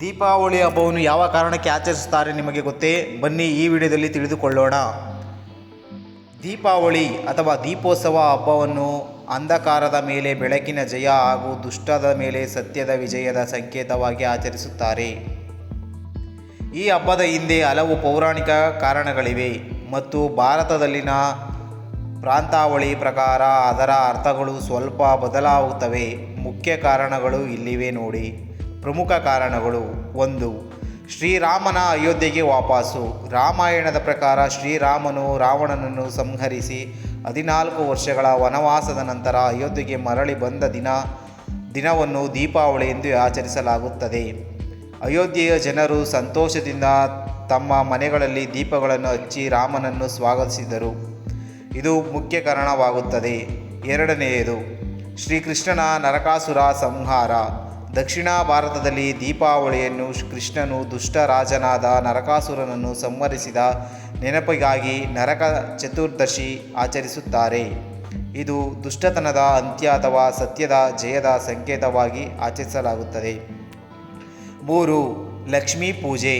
ದೀಪಾವಳಿ ಹಬ್ಬವನ್ನು ಯಾವ ಕಾರಣಕ್ಕೆ ಆಚರಿಸುತ್ತಾರೆ ನಿಮಗೆ ಗೊತ್ತೇ? ಬನ್ನಿ ಈ ವಿಡಿಯೋದಲ್ಲಿ ತಿಳಿದುಕೊಳ್ಳೋಣ. ದೀಪಾವಳಿ ಅಥವಾ ದೀಪೋತ್ಸವ ಹಬ್ಬವನ್ನು ಅಂಧಕಾರದ ಮೇಲೆ ಬೆಳಕಿನ ಜಯ ಹಾಗೂ ದುಷ್ಟದ ಮೇಲೆ ಸತ್ಯದ ವಿಜಯದ ಸಂಕೇತವಾಗಿ ಆಚರಿಸುತ್ತಾರೆ. ಈ ಹಬ್ಬದ ಹಿಂದೆ ಹಲವು ಪೌರಾಣಿಕ ಕಾರಣಗಳಿವೆ ಮತ್ತು ಭಾರತದಲ್ಲಿನ ಪ್ರಾಂತಾವಳಿ ಪ್ರಕಾರ ಅದರ ಅರ್ಥಗಳು ಸ್ವಲ್ಪ ಬದಲಾಗುತ್ತವೆ. ಮುಖ್ಯ ಕಾರಣಗಳು ಇಲ್ಲಿವೆ ನೋಡಿ. ಪ್ರಮುಖ ಕಾರಣಗಳು ಒಂದು, ಶ್ರೀರಾಮನ ಅಯೋಧ್ಯೆಗೆ ವಾಪಸ್ಸು. ರಾಮಾಯಣದ ಪ್ರಕಾರ ಶ್ರೀರಾಮನು ರಾವಣನನ್ನು ಸಂಹರಿಸಿ ಹದಿನಾಲ್ಕು ವರ್ಷಗಳ ವನವಾಸದ ನಂತರ ಅಯೋಧ್ಯೆಗೆ ಮರಳಿ ಬಂದ ದಿನ, ದಿನವನ್ನು ದೀಪಾವಳಿ ಎಂದು ಆಚರಿಸಲಾಗುತ್ತದೆ. ಅಯೋಧ್ಯೆಯ ಜನರು ಸಂತೋಷದಿಂದ ತಮ್ಮ ಮನೆಗಳಲ್ಲಿ ದೀಪಗಳನ್ನು ಹಚ್ಚಿ ರಾಮನನ್ನು ಸ್ವಾಗತಿಸಿದರು. ಇದು ಮುಖ್ಯ ಕಾರಣವಾಗುತ್ತದೆ. ಎರಡನೆಯದು, ಶ್ರೀಕೃಷ್ಣನ ನರಕಾಸುರ ಸಂಹಾರ. ದಕ್ಷಿಣ ಭಾರತದಲ್ಲಿ ದೀಪಾವಳಿಯನ್ನು ಕೃಷ್ಣನು ದುಷ್ಟ ರಾಜನಾದ ನರಕಾಸುರನನ್ನು ಸಂಹರಿಸಿದ ನೆನಪಿಗಾಗಿ ನರಕ ಚತುರ್ದಶಿ ಆಚರಿಸುತ್ತಾರೆ. ಇದು ದುಷ್ಟತನದ ಅಂತ್ಯ ಅಥವಾ ಸತ್ಯದ ಜಯದ ಸಂಕೇತವಾಗಿ ಆಚರಿಸಲಾಗುತ್ತದೆ. ಮೂರು, ಲಕ್ಷ್ಮೀ ಪೂಜೆ.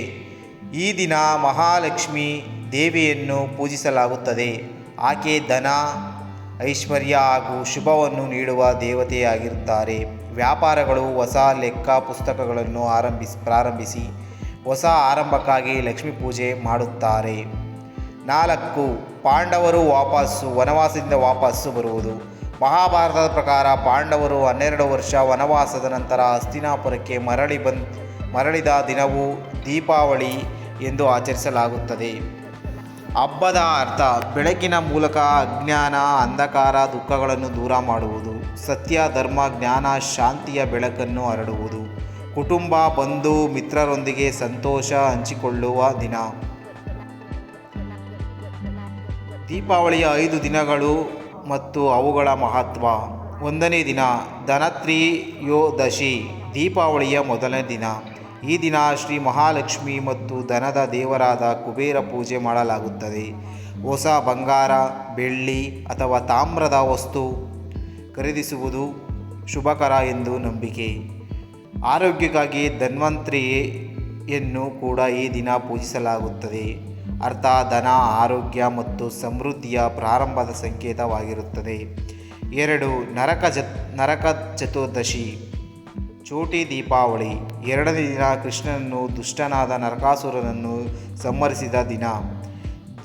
ಈ ದಿನ ಮಹಾಲಕ್ಷ್ಮಿ ದೇವಿಯನ್ನು ಪೂಜಿಸಲಾಗುತ್ತದೆ. ಆಕೆ ಧನ, ಐಶ್ವರ್ಯ ಹಾಗೂ ಶುಭವನ್ನು ನೀಡುವ ದೇವತೆಯಾಗಿರುತ್ತಾರೆ. ವ್ಯಾಪಾರಗಳು, ಹೊಸ ಲೆಕ್ಕ ಪುಸ್ತಕಗಳನ್ನು ಆರಂಭಿಸಿ, ಪ್ರಾರಂಭಿಸಿ ಹೊಸ ಆರಂಭಕ್ಕಾಗಿ ಲಕ್ಷ್ಮೀ ಪೂಜೆ ಮಾಡುತ್ತಾರೆ. ನಾಲ್ಕು, ಪಾಂಡವರು ವಾಪಸ್ಸು, ವನವಾಸದಿಂದ ವಾಪಸ್ಸು ಬರುವುದು. ಮಹಾಭಾರತದ ಪ್ರಕಾರ ಪಾಂಡವರು ಹನ್ನೆರಡು ವರ್ಷ ವನವಾಸದ ನಂತರ ಹಸ್ತಿನಾಪುರಕ್ಕೆ ಮರಳಿ ಬಂದ್, ಮರಳಿದ ದಿನವು ದೀಪಾವಳಿ ಎಂದು ಆಚರಿಸಲಾಗುತ್ತದೆ. ಹಬ್ಬದ ಅರ್ಥ ಬೆಳಕಿನ ಮೂಲಕ ಅಜ್ಞಾನ, ಅಂಧಕಾರ, ದುಃಖಗಳನ್ನು ದೂರ ಮಾಡುವುದು. ಸತ್ಯ, ಧರ್ಮ, ಜ್ಞಾನ, ಶಾಂತಿಯ ಬೆಳಕನ್ನು ಹರಡುವುದು. ಕುಟುಂಬ, ಬಂಧು, ಮಿತ್ರರೊಂದಿಗೆ ಸಂತೋಷ ಹಂಚಿಕೊಳ್ಳುವ ದಿನ. ದೀಪಾವಳಿಯ ಐದು ದಿನಗಳು ಮತ್ತು ಅವುಗಳ ಮಹತ್ವ. ಒಂದನೇ ದಿನ ಧನತ್ರಿಯೋದಶಿ ದೀಪಾವಳಿಯ ಮೊದಲನೇ ದಿನ. ಈ ದಿನ ಶ್ರೀ ಮಹಾಲಕ್ಷ್ಮಿ ಮತ್ತು ದನದ ದೇವರಾದ ಕುಬೇರ ಪೂಜೆ ಮಾಡಲಾಗುತ್ತದೆ. ಹೊಸ ಬಂಗಾರ, ಬೆಳ್ಳಿ ಅಥವಾ ತಾಮ್ರದ ವಸ್ತು ಖರೀದಿಸುವುದು ಶುಭಕರ ಎಂದು ನಂಬಿಕೆ. ಆರೋಗ್ಯಕ್ಕಾಗಿ ಧನ್ವಂತ್ರಿಯನ್ನು ಕೂಡ ಈ ದಿನ ಪೂಜಿಸಲಾಗುತ್ತದೆ. ಅರ್ಥ, ಧನ, ಆರೋಗ್ಯ ಮತ್ತು ಸಮೃದ್ಧಿಯ ಪ್ರಾರಂಭದ ಸಂಕೇತವಾಗಿರುತ್ತದೆ. ಎರಡು, ನರಕ ಜ ನರಕ ಚತುರ್ದಶಿ. ಚೋಟಿ ದೀಪಾವಳಿ. ಎರಡನೇ ದಿನ ಕೃಷ್ಣನನ್ನು ದುಷ್ಟನಾದ ನರಕಾಸುರನನ್ನು ಸಂಹರಿಸಿದ ದಿನ.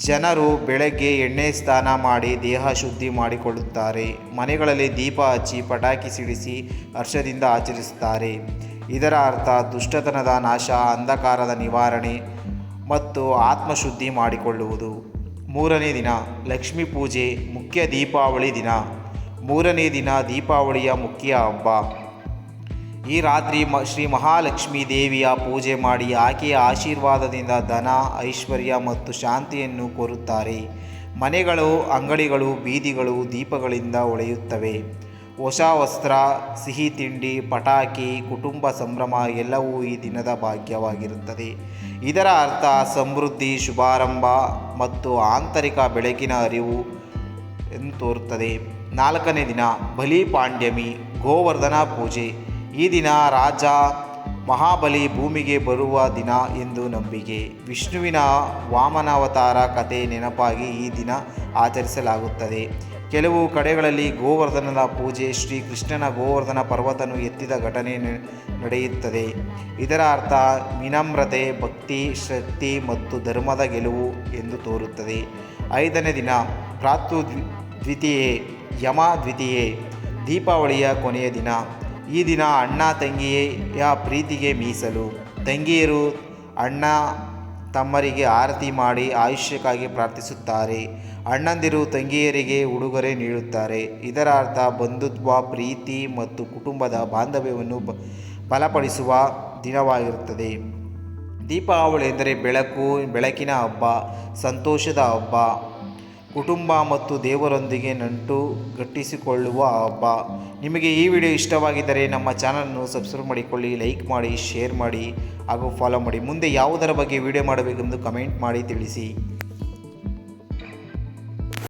ಜನರು ಬೆಳಗ್ಗೆ ಎಣ್ಣೆ ಸ್ನಾನ ಮಾಡಿ ದೇಹ ಶುದ್ಧಿ ಮಾಡಿಕೊಳ್ಳುತ್ತಾರೆ. ಮನೆಗಳಲ್ಲಿ ದೀಪ ಹಚ್ಚಿ ಪಟಾಕಿ ಸಿಡಿಸಿ ಹರ್ಷದಿಂದ ಆಚರಿಸುತ್ತಾರೆ. ಇದರ ಅರ್ಥ ದುಷ್ಟತನದ ನಾಶ, ಅಂಧಕಾರದ ನಿವಾರಣೆ ಮತ್ತು ಆತ್ಮಶುದ್ಧಿ ಮಾಡಿಕೊಳ್ಳುವುದು. ಮೂರನೇ ದಿನ ಲಕ್ಷ್ಮೀ ಪೂಜೆ ಮುಖ್ಯ ದೀಪಾವಳಿ ದಿನ. ಮೂರನೇ ದಿನ ದೀಪಾವಳಿಯ ಮುಖ್ಯ ಹಬ್ಬ. ಈ ರಾತ್ರಿ ಮ, ಶ್ರೀ ಮಹಾಲಕ್ಷ್ಮೀ ದೇವಿಯ ಪೂಜೆ ಮಾಡಿ ಆಕೆಯ ಆಶೀರ್ವಾದದಿಂದ ಧನ, ಐಶ್ವರ್ಯ ಮತ್ತು ಶಾಂತಿಯನ್ನು ಕೋರುತ್ತಾರೆ. ಮನೆಗಳು, ಅಂಗಡಿಗಳು, ಬೀದಿಗಳು ದೀಪಗಳಿಂದ ಹೊಳೆಯುತ್ತವೆ ಹೊಸ ವಸ್ತ್ರ, ಸಿಹಿ ತಿಂಡಿ, ಪಟಾಕಿ, ಕುಟುಂಬ ಸಂಭ್ರಮ ಎಲ್ಲವೂ ಈ ದಿನದ ಭಾಗ್ಯವಾಗಿರುತ್ತದೆ. ಇದರ ಅರ್ಥ ಸಮೃದ್ಧಿ, ಶುಭಾರಂಭ ಮತ್ತು ಆಂತರಿಕ ಬೆಳಕಿನ ಅರಿವು ಎಂದು ತೋರುತ್ತದೆ. ನಾಲ್ಕನೇ ದಿನ, ಬಲಿ ಪಾಂಡ್ಯಮಿ, ಗೋವರ್ಧನ ಪೂಜೆ. ಈ ದಿನ ರಾಜ ಮಹಾಬಲಿ ಭೂಮಿಗೆ ಬರುವ ದಿನ ಎಂದು ನಂಬಿಕೆ. ವಿಷ್ಣುವಿನ ವಾಮನಾವತಾರ ಕಥೆ ನೆನಪಾಗಿ ಈ ದಿನ ಆಚರಿಸಲಾಗುತ್ತದೆ. ಕೆಲವು ಕಡೆಗಳಲ್ಲಿ ಗೋವರ್ಧನದ ಪೂಜೆ ಶ್ರೀ ಕೃಷ್ಣನ ಗೋವರ್ಧನ ಪರ್ವತನು ಎತ್ತಿದ ಘಟನೆ ನಡೆಯುತ್ತದೆ. ಇದರ ಅರ್ಥ ವಿನಮ್ರತೆ, ಭಕ್ತಿ, ಶಕ್ತಿ ಮತ್ತು ಧರ್ಮದ ಗೆಲುವು ಎಂದು ತೋರುತ್ತದೆ. ಐದನೇ ದಿನ ಪ್ರಾತು ದ್ವಿ- ದ್ವಿತೀಯೆ, ಯಮ ದ್ವಿತೀಯೇ, ದೀಪಾವಳಿಯ ಕೊನೆಯ ದಿನ. ಈ ದಿನ ಅಣ್ಣ ತಂಗಿಯ ಪ್ರೀತಿಗೆ ಮೀಸಲು. ತಂಗಿಯರು ಅಣ್ಣ ತಮ್ಮರಿಗೆ ಆರತಿ ಮಾಡಿ ಆಯುಷ್ಯಕ್ಕಾಗಿ ಪ್ರಾರ್ಥಿಸುತ್ತಾರೆ. ಅಣ್ಣಂದಿರು ತಂಗಿಯರಿಗೆ ಉಡುಗೊರೆ ನೀಡುತ್ತಾರೆ. ಇದರ ಅರ್ಥ ಬಂಧುತ್ವ, ಪ್ರೀತಿ ಮತ್ತು ಕುಟುಂಬದ ಬಾಂಧವ್ಯವನ್ನು ಬಲಪಡಿಸುವ ದಿನವಾಗಿರುತ್ತದೆ. ದೀಪಾವಳಿ ಎಂದರೆ ಬೆಳಕು, ಬೆಳಕಿನ ಹಬ್ಬ, ಸಂತೋಷದ ಹಬ್ಬ ಕುಟುಂಬ ಮತ್ತು ದೇವರೊಂದಿಗೆ ನಂಟು ಗಟ್ಟಿಸಿಕೊಳ್ಳುವ ಹಬ್ಬ. ನಿಮಗೆ ಈ ವಿಡಿಯೋ ಇಷ್ಟವಾಗಿದ್ದರೆ ನಮ್ಮ ಚಾನಲನ್ನು ಸಬ್ಸ್ಕ್ರೈಬ್ ಮಾಡಿಕೊಳ್ಳಿ, ಲೈಕ್ ಮಾಡಿ, ಶೇರ್ ಮಾಡಿ ಹಾಗೂ ಫಾಲೋ ಮಾಡಿ. ಮುಂದೆ ಯಾವುದರ ಬಗ್ಗೆ ವಿಡಿಯೋ ಮಾಡಬೇಕೆಂದು ಕಮೆಂಟ್ ಮಾಡಿ ತಿಳಿಸಿ.